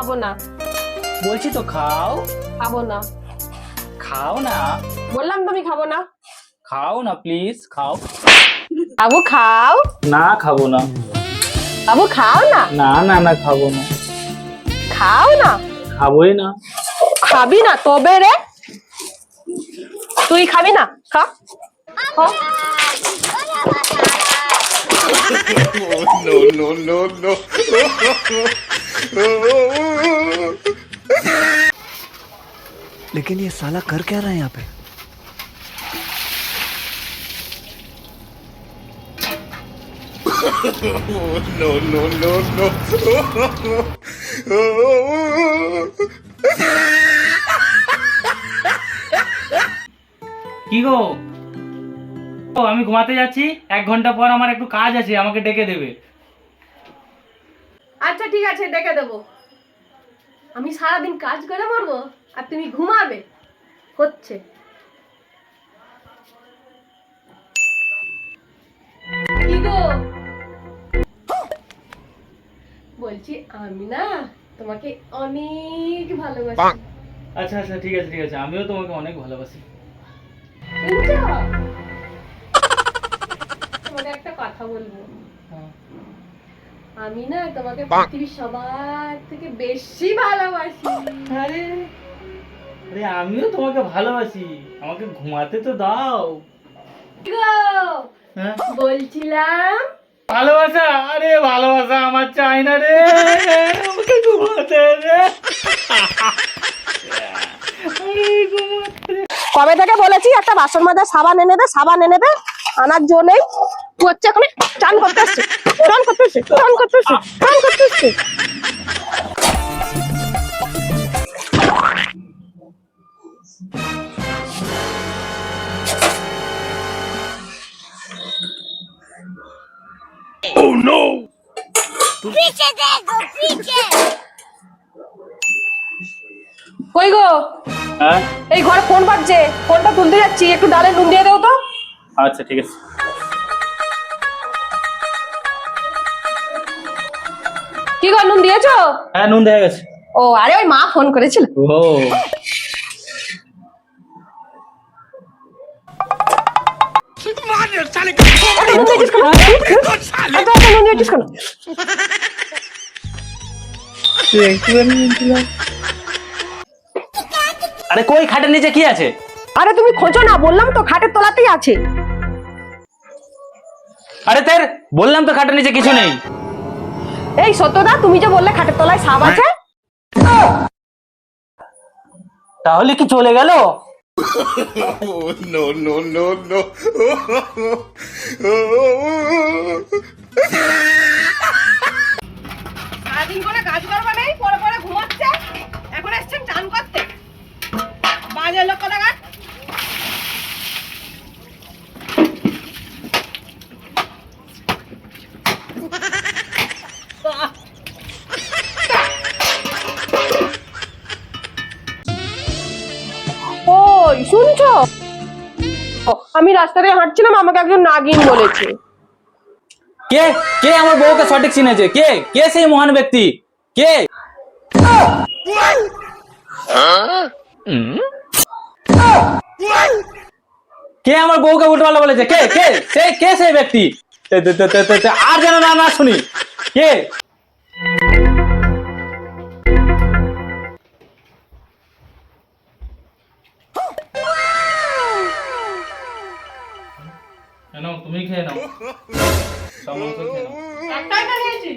খাব না বলছি তো খাও খাব না খাও না বললাম তো আমি খাব না খাও না প্লিজ খাও বাবু খাও না খাব না আবু খাও না না না না খাব না খাও না খাবোই না খাবি না তবে রে তুই খাবি না খা খা। no, no, no, no. लेकिन ये साला कर क्या रहा है यहाँ पे no, no, no, no. কি গো ও আমি ঘুমাতে যাচ্ছি এক ঘন্টা পর আমার একটু কাজ আছে আমাকে ডেকে দেবে আচ্ছা ঠিক আছে ডেকে দেবো। আমি সারাদিন কাজ করে মরবো আর তুমি ঘুমাবে। হচ্ছে। বলছি আমি না তোমাকে অনেক ভালোবাসি। আচ্ছা আচ্ছা ঠিক আছে ঠিক আছে আমিও তোমাকে অনেক ভালোবাসি? তোমাকে একটা কথা বলব। আমি না তোমাকে পৃথিবীর সবার থেকে বেশি ভালোবাসি। আরে আরে আমিও তোমাকে ভালোবাসি। আমাকে ঘুমাতে তো দাও? হ্যাঁ? বলছিলাম ভালোবাসা? আরে ভালোবাসা আমার চাই না রে। আমাকে ঘুমাতে দে। কবে থেকে বলেছি একটা বাসন মাজার সাবান এনে দে সাবান এনে দে আনার জো নেই। তুই হচ্ছে এখন? চান করতে এসছে চান করতে এসছে চান করতে এসছে চান করতে এসছে কই গো? হ্যাঁ? এই ঘরে ফোন বাজছে ফোনটা তুলতে যাচ্ছি একটু ডালে নুন দিয়ে দেও তো। আচ্ছা ঠিক আছে। কি গো নুন দিয়েছ? হ্যাঁ নুন দেখা গেছে। ও আরে ওই মা ফোন করেছিল। ও? আরে কই খাটের নিচে কি আছে? আরে তুমি খোঁজো না বললাম তো খাটের তলাতেই আছে। আরে তের বললাম তো খাটের নিচে কিছু নেই। এই সত্যদা তুমি যে বললে খাটের তলায় সাপ আছে? তাহলে কি চলে গেল? নো নো নো no, আমি হাঁটছিলাম, আমাকে একজন নাগিন বলেছে। কে? কে আমার বউকে সঠিক চিনেছে? কে? কে সেই মহান ব্যক্তি? কে? কে আমার বউকে উল্টোপাল্টা বলেছে? কে? কে? সে কে সেই ব্যক্তি? আর যেন না না শুনি। কে? নাও তুমি খেয়ে নাও সব মাংস খেয়ে নাও একটাই না নিয়েছি